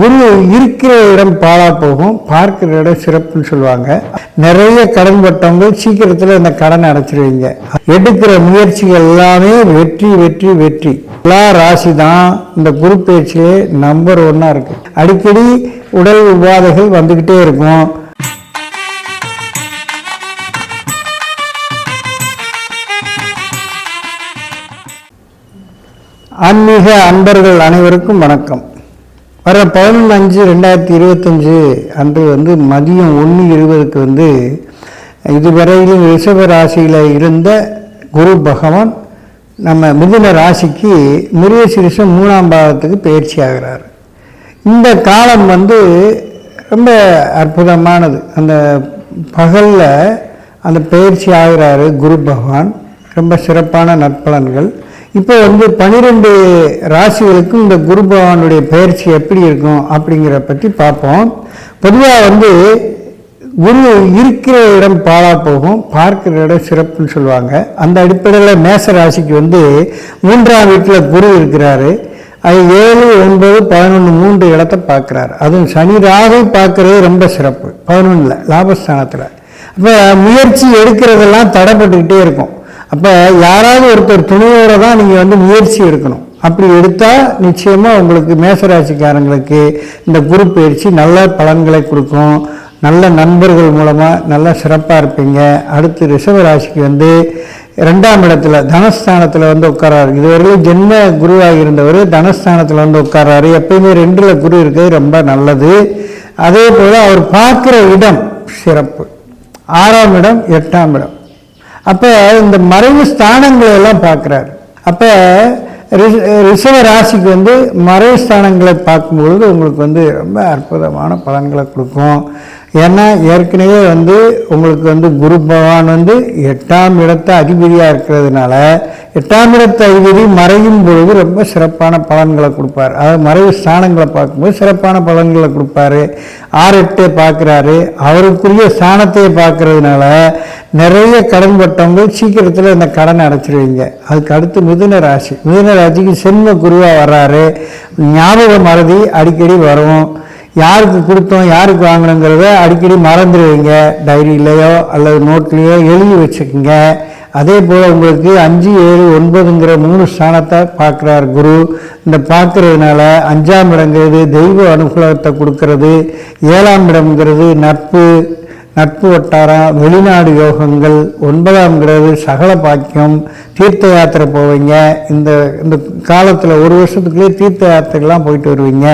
குரு இருக்கிற இடம் பாழா போகும் பார்க்கிற இடம் சிறப்புன்னு சொல்லுவாங்க. நிறைய கடன் பட்டவங்க சீக்கிரத்தில் இந்த கடன் அடைச்சிருவீங்க. எடுக்கிற முயற்சிகள் எல்லாமே வெற்றி வெற்றி வெற்றி. எல்லா ராசி தான் இந்த குரு பேச்சிலே நம்பர் ஒன்னா இருக்கு. அடிக்கடி உடல் உபாதைகள் வந்துக்கிட்டே இருக்கும். ஆன்மீக அன்பர்கள் அனைவருக்கும் வணக்கம். வர பதினொன்று அஞ்சு ரெண்டாயிரத்தி இருபத்தஞ்சு அன்று வந்து மதியம் ஒன்று இருபதுக்கு வந்து இதுவரையிலும் ரிஷப ராசியில் இருந்த குரு பகவான் நம்ம மிதுன ராசிக்கு மிருகசிரிசம் மூணாம் பாவத்துக்கு பயிற்சி ஆகிறார். இந்த காலம் வந்து ரொம்ப அற்புதமானது. அந்த பகலில் அந்த பயிற்சி ஆகிறாரு குரு பகவான். ரொம்ப சிறப்பான நற்பலன்கள். இப்போ வந்து பனிரெண்டு ராசிகளுக்கும் இந்த குரு பகவானுடைய பயிற்சி எப்படி இருக்கும் அப்படிங்கிற பற்றி பார்ப்போம். பொதுவாக வந்து குரு இருக்கிற இடம் பாழா போகும் பார்க்கிற இடம் சிறப்புன்னு சொல்லுவாங்க. அந்த அடிப்படையில் மேச ராசிக்கு வந்து மூன்றாம் வீட்டில் குரு இருக்கிறாரு. அது ஏழு ஒன்பது பதினொன்று மூன்று இடத்த பார்க்குறாரு. அதுவும் சனி ராகு பார்க்குறது ரொம்ப சிறப்பு. பதினொன்றில் லாபஸ்தானத்தில். அப்போ முயற்சி எடுக்கிறதெல்லாம் தடைப்பட்டுக்கிட்டே இருக்கும். அப்போ யாராவது ஒருத்தர் துணையோட தான் நீங்கள் வந்து முயற்சி எடுக்கணும். அப்படி எடுத்தால் நிச்சயமாக உங்களுக்கு மேசராசிக்காரங்களுக்கு இந்த குரு பயிற்சி நல்ல பலன்களை கொடுக்கும். நல்ல நண்பர்கள் மூலமாக நல்ல சிறப்பாக இருப்பீங்க. அடுத்து ரிஷப ராசிக்கு வந்து ரெண்டாம் இடத்துல தனஸ்தானத்தில் வந்து உட்காராரு இதுவரையிலும் ஜென்ம குருவாக இருந்தவர் தனஸ்தானத்தில் வந்து உட்காராரு எப்பயுமே ரெண்டில் குரு இருக்கிறது ரொம்ப நல்லது. அதே போல் அவர் பார்க்குற இடம் சிறப்பு. ஆறாம் இடம் எட்டாம் இடம். அப்போ இந்த மறைவு ஸ்தானங்களை எல்லாம் பார்க்குறாரு. அப்போ ரிஷவ ராசிக்கு வந்து மறைவு ஸ்தானங்களை பார்க்கும்பொழுது உங்களுக்கு வந்து ரொம்ப அற்புதமான பலன்களை கொடுக்கும். ஏன்னா ஏற்கனவே வந்து உங்களுக்கு வந்து குரு பகவான் வந்து எட்டாம் இடத்த அதிபதியாக இருக்கிறதுனால எட்டாம் இடத்த அதிபதி மறையும் பொழுது ரொம்ப சிறப்பான பலன்களை கொடுப்பார். அதாவது மறைவு ஸ்தானங்களை பார்க்கும்போது சிறப்பான பலன்களை கொடுப்பாரு. ஆறு எட்டை பார்க்குறாரு. அவருக்குரிய ஸ்தானத்தை பார்க்கறதுனால நிறைய கடன் பட்டவங்க சீக்கிரத்தில் இந்த கடனை அடைச்சிருவீங்க. அதுக்கு அடுத்து மிதுன ராசி. மிதுன ராசிக்கு சென்ம குருவாக வர்றாரு. ஞாபக மறதி அடிக்கடி வரும். யாருக்கு கொடுத்தோம் யாருக்கு வாங்கினோங்கிறத அடிக்கடி மறந்துடுவீங்க. டைரியிலையோ அல்லது நோட்லேயோ எழுதி வச்சுக்கோங்க. அதே போல் உங்களுக்கு அஞ்சு ஏழு ஒன்பதுங்கிற மூணு ஸ்தானத்தை பார்க்குறார் குரு. இந்த பார்க்குறதுனால அஞ்சாம் இடங்கிறது தெய்வ அனுகூலத்தை கொடுக்கறது. ஏழாம் இடம்ங்கிறது நட்பு நட்பு வட்டாரம் வெளிநாடு யோகங்கள். ஒன்பதாம் கிரகு சகல பாக்கியம். தீர்த்த யாத்திரை போவீங்க. இந்த இந்த காலத்தில் ஒரு வருஷத்துக்குள்ளேயே தீர்த்த யாத்திரைக்கெல்லாம் போயிட்டு வருவீங்க.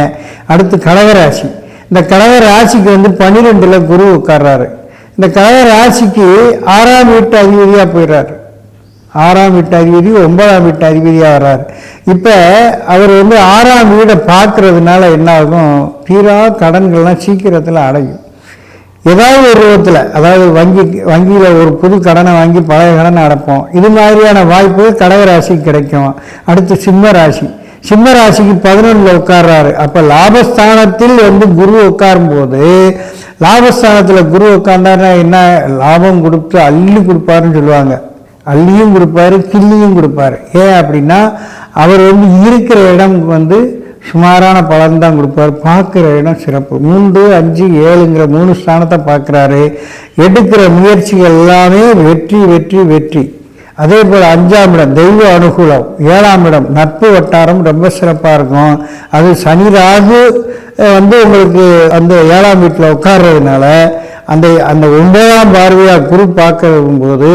அடுத்து கடகராசி. இந்த கடகராசிக்கு வந்து பன்னிரெண்டில் குரு உட்கார்றாரு. இந்த கடகராசிக்கு ஆறாம் வீட்டு அதிபதியாக போயிடுறாரு ஆறாம் வீட்டு அதிபதி ஒன்பதாம் வீட்டு அதிபதியாக வர்றார். இப்போ அவர் வந்து ஆறாம் வீடை பார்க்கறதுனால என்ன ஆகும்? தீரா கடன்கள்லாம் சீக்கிரத்தில் அடையும். ஏதாவது ஒரு விதத்தில் அதாவது வங்கி வங்கியில் ஒரு புது கடனை வாங்கி பழைய கடனை அடைப்போம். இது மாதிரியான வாய்ப்பு கடகராசிக்கு கிடைக்கும். அடுத்து சிம்ம ராசி. சிம்ம ராசிக்கு பதினொன்றில் உட்கார்றாரு. அப்போ லாபஸ்தானத்தில் வந்து குரு உட்காரும்போது லாபஸ்தானத்தில் குரு உட்கார்ந்தாருன்னா என்ன? லாபம் கொடுத்து அள்ளி கொடுப்பாருன்னு சொல்லுவாங்க. அள்ளியும் கொடுப்பாரு கிள்ளியும் கொடுப்பாரு. ஏன் அப்படின்னா அவர் வந்து இருக்கிற இடம் வந்து சுமாரான பலன் தான் கொடுப்பார். பார்க்குற இடம் சிறப்பு. மூன்று அஞ்சு ஏழுங்கிற மூணு ஸ்தானத்தை பார்க்குறாரு. எடுக்கிற முயற்சிகள் எல்லாமே வெற்றி வெற்றி வெற்றி. அதே போல் அஞ்சாம் இடம் தெய்வ அனுகூலம். ஏழாம் இடம் நட்பு வட்டாரம் ரொம்ப சிறப்பாக இருக்கும். அது சனி ராகு வந்து உங்களுக்கு அந்த ஏழாம் வீட்டில் உட்கார்றதுனால அந்த அந்த ஒன்பதாம் பார்வையாக குரு பார்க்கும் போது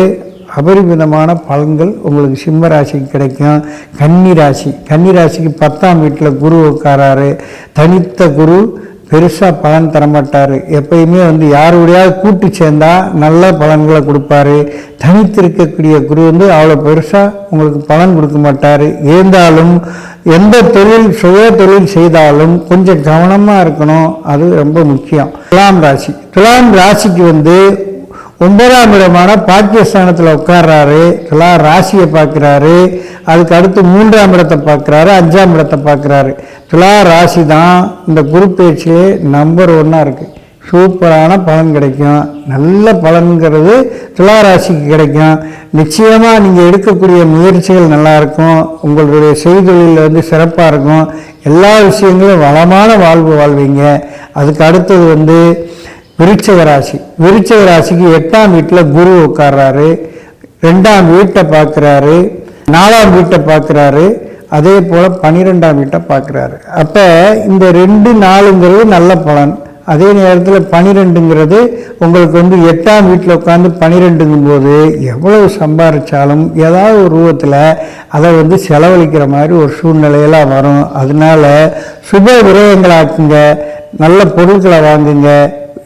அபரிமிதமான பலன்கள் உங்களுக்கு சிம்ம ராசிக்கு கிடைக்கும். கன்னி ராசி கன்னி ராசிக்கு பத்தாம் வீட்டில் குரு உட்காராரு. தனித்த குரு பெருசாக பலன் தரமாட்டார். எப்பயுமே வந்து யாருடையாவது கூட்டு சேர்ந்தால் நல்ல பலன்களை கொடுப்பாரு. தனித்து இருக்கக்கூடிய குரு வந்து அவ்வளோ பெருசாக உங்களுக்கு பலன் கொடுக்க மாட்டார். இருந்தாலும் எந்த தொழில் சுய தொழில் செய்தாலும் கொஞ்சம் கவனமாக இருக்கணும். அது ரொம்ப முக்கியம். துலாம் ராசி. துலாம் ராசிக்கு வந்து ஒன்பதாம் இடமான பாக்கியஸ்தானத்தில் உட்கார்றாரு. துலா ராசியை பார்க்குறாரு. அதுக்கு அடுத்து மூன்றாம் இடத்தை பார்க்குறாரு அஞ்சாம் இடத்தை பார்க்குறாரு. துலா ராசி தான் இந்த குரு பேச்சிலே நம்பர் ஒன்னாக இருக்குது சூப்பரான பலன் கிடைக்கும். நல்ல பலன்கிறது துலா ராசிக்கு கிடைக்கும். நிச்சயமாக நீங்கள் எடுக்கக்கூடிய முயற்சிகள் நல்லா இருக்கும். உங்களுடைய செய்தொழிலில் வந்து சிறப்பாக இருக்கும். எல்லா விஷயங்களும் வளமான வாழ்வு வாழ்வீங்க. அதுக்கு அடுத்தது வந்து விருட்சிக ராசி. விருட்சிக ராசிக்கு எட்டாம் வீட்டில் குரு உட்கார்றாரு. ரெண்டாம் வீட்டை பார்க்குறாரு. நாலாம் வீட்டை பார்க்குறாரு. அதே போல் பன்னிரெண்டாம் வீட்டை பார்க்குறாரு. அப்போ இந்த ரெண்டு நாளுங்கிறது நல்ல பலன். அதே நேரத்தில் பனிரெண்டுங்கிறது உங்களுக்கு வந்து எட்டாம் வீட்டில் உட்காந்து பனிரெண்டுங்கும் போது எவ்வளவு சம்பாதிச்சாலும் ஏதாவது ஒரு ரூபத்தில் அதை வந்து செலவழிக்கிற மாதிரி ஒரு சூழ்நிலையெல்லாம் வரும். அதனால சுப விரயங்களாக்குங்க நல்ல பொருட்களை வாங்குங்க.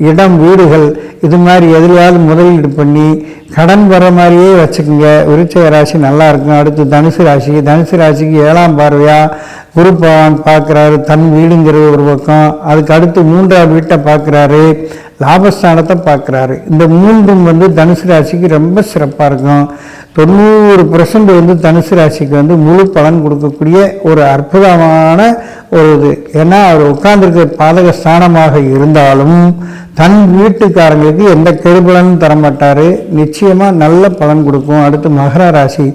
இடம் வீடுகள் இது மாதிரி எதுலையாவது முதலீடு பண்ணி கடன் வர மாதிரியே வச்சுக்கோங்க. விருச்சக ராசி நல்லா இருக்கும். அடுத்து தனுசு ராசி. தனுசு ராசிக்கு ஏழாம் பார்வையா குரு பகவான் பார்க்குறாரு. தன் வீடுங்கிறது ஒரு பக்கம். அதுக்கு அடுத்து மூன்றாவது வீட்டை பார்க்குறாரு. லாபஸ்தானத்தை பார்க்குறாரு. இந்த மூன்றும் வந்து தனுசு ராசிக்கு ரொம்ப சிறப்பாக இருக்கும். தொண்ணூறு பர்சன்ட் வந்து தனுசு ராசிக்கு வந்து முழு பலன் கொடுக்கக்கூடிய ஒரு அற்புதமான ஒரு இது. ஏன்னா அவர் உட்கார்ந்துருக்க பாதக ஸ்தானமாக இருந்தாலும் தன் வீட்டுக்காரங்களுக்கு எந்த கெடுபலனும் தரமாட்டார். நிச்சயமாக நல்ல பலன் கொடுக்கும். அடுத்து மகர ராசி.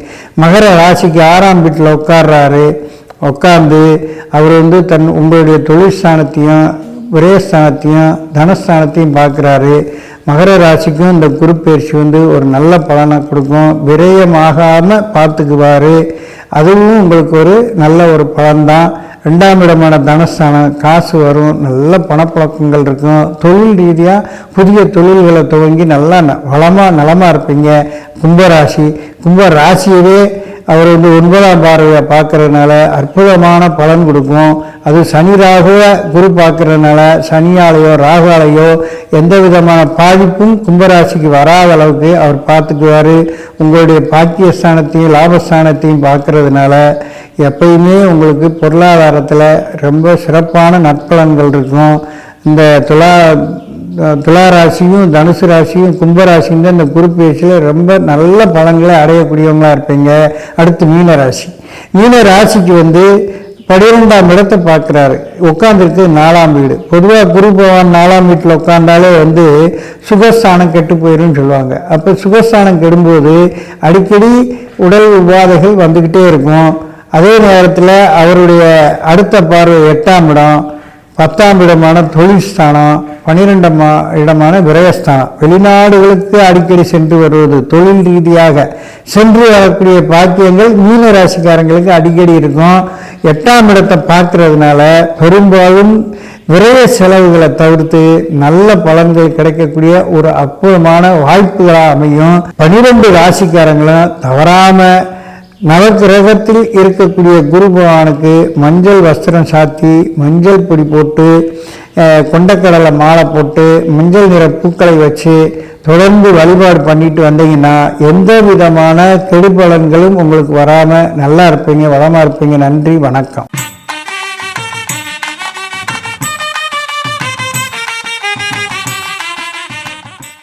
மகர ராசிக்கு ஆறாம் வீட்டில் உட்கார்றாரு. உட்கார்ந்து அவர் வந்து தன் உங்களுடைய தொழிற்சானத்தையும் விரயஸ்தானத்தையும் தனஸ்தானத்தையும் பார்க்குறாரு. மகர ராசிக்கும் இந்த குரு பயிற்சி வந்து ஒரு நல்ல பலனை கொடுக்கும். விரயமாகாமல் பார்த்துக்குவார். அதுவும் உங்களுக்கு ஒரு நல்ல ஒரு பலன்தான். ரெண்டாம் இடமான தனஸ்தானம் காசு வரும் நல்ல பணப்பழக்கங்கள் இருக்கும். தொழில் ரீதியாக புதிய தொழில்களை துவங்கி நல்லா ந- நலமாக இருப்பீங்க. கும்பராசி கும்ப ராசியவே அவர் வந்து ஒன்பதாம் பார்வையை பார்க்கறதுனால அற்புதமான பலன் கொடுக்கும். அது சனி ராகுவ குரு பார்க்கறதுனால சனியாலேயோ ராகுவாலேயோ எந்த விதமான பாதிப்பும் கும்பராசிக்கு வராத அளவுக்கு அவர் பார்த்துக்குவார். உங்களுடைய பாக்கியஸ்தானத்தையும் லாபஸ்தானத்தையும் பார்க்கறதுனால எப்பயுமே உங்களுக்கு பொருளாதாரத்தில் ரொம்ப சிறப்பான நற்பலன்கள் இருக்கும். இந்த துலா துலா ராசியும் தனுசு ராசியும் கும்பராசியும் தான் இந்த குருப்பேச்சில் ரொம்ப நல்ல பலன்களை அடையக்கூடியவங்களா இருப்பீங்க. அடுத்து மீன ராசி. மீன ராசிக்கு வந்து பனிரெண்டாம் இடத்தை பார்க்குறாரு. உட்காந்துருக்கு நாலாம் வீடு. பொதுவாக குரு பகவான் நாலாம் வீட்டில் உட்காந்தாலே வந்து சுகஸ்தானம் கெட்டு போயிரும்னு சொல்லுவாங்க. அப்போ சுகஸ்தானம் கெடும்போது அடிக்கடி உடல் உபாதைகள் வந்துக்கிட்டே இருக்கும். அதே நேரத்தில் அவருடைய அடுத்த பார்வை எட்டாம் இடம் பத்தாம் இடமான தொழில் ஸ்தானம் பன்னிரெண்டாம் இடமான விரயஸ்தானம். வெளிநாடுகளுக்கு அடிக்கடி சென்று வருவது தொழில் ரீதியாக சென்று வரக்கூடிய பாக்கியங்கள் மீன ராசிக்காரங்களுக்கு அடிக்கடி இருக்கும். எட்டாம் இடத்தை பார்க்கறதுனால பெரும்பாலும் விரைய செலவுகளை தவிர்த்து நல்ல பலன்கள் கிடைக்கக்கூடிய ஒரு அற்புதமான வாய்ப்புகளாக அமையும். பனிரெண்டு ராசிக்காரங்களும் தவறாமல் நவகிரகத்தில் இருக்கக்கூடிய குரு பகவானுக்கு மஞ்சள் வஸ்திரம் சாத்தி மஞ்சள் பொடி போட்டு கொண்டக்கடலை மாலை போட்டு மஞ்சள் நிற பூக்களை வச்சு தொடர்ந்து வழிபாடு பண்ணிட்டு வந்தீங்கன்னா எந்த விதமான கெடுபலன்களும் உங்களுக்கு வராமல் நல்லா இருப்பீங்க வளமாக இருப்பீங்க. நன்றி வணக்கம்.